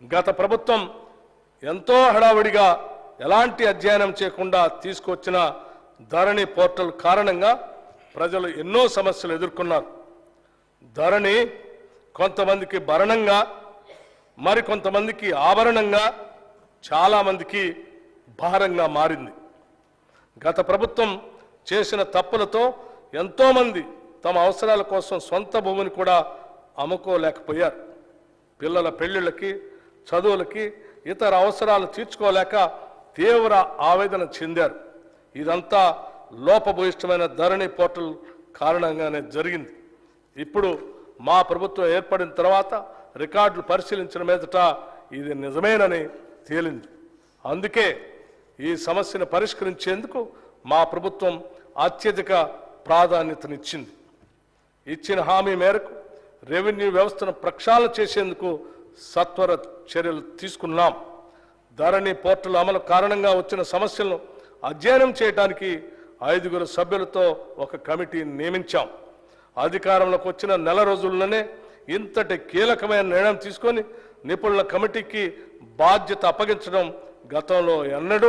గత ప్రభుత్వం ఎంతో హడావిడిగా ఎలాంటి అధ్యయనం చేయకుండా తీసుకొచ్చిన ధరణి పోర్టల్ కారణంగా ప్రజలు ఎన్నో సమస్యలు ఎదుర్కొన్నారు. ధరణి కొంతమందికి భరణంగా మరికొంతమందికి ఆభరణంగా చాలామందికి భారంగా మారింది. గత ప్రభుత్వం చేసిన తప్పులతో ఎంతోమంది తమ అవసరాల కోసం సొంత భూమిని కూడా అమ్ముకోలేకపోయారు. పిల్లల పెళ్ళిళ్ళకి చదువులకి ఇతర అవసరాలు తీర్చుకోలేక తీవ్ర ఆవేదన చెందారు. ఇదంతా లోపభూయిష్టమైన ధరణి పోర్టల్ కారణంగానే జరిగింది. ఇప్పుడు మా ప్రభుత్వం ఏర్పడిన తర్వాత రికార్డులు పరిశీలించిన మీదట ఇది నిజమేనని తేలింది. అందుకే ఈ సమస్యను పరిష్కరించేందుకు మా ప్రభుత్వం అత్యధిక ప్రాధాన్యతనిచ్చింది. ఇచ్చిన హామీ మేరకు రెవెన్యూ వ్యవస్థను ప్రక్షాళన చేసేందుకు సత్వర చర్యలు తీసుకున్నాం. ధరణి పోర్టల్ అమలు కారణంగా వచ్చిన సమస్యలను అధ్యయనం చేయడానికి ఐదుగురు సభ్యులతో ఒక కమిటీని నియమించాం. అధికారంలోకి వచ్చిన నెల రోజుల్లోనే ఇంతటి కీలకమైన నిర్ణయం తీసుకొని నిపుణుల కమిటీకి బాధ్యత అప్పగించడం గతంలో ఎన్నడూ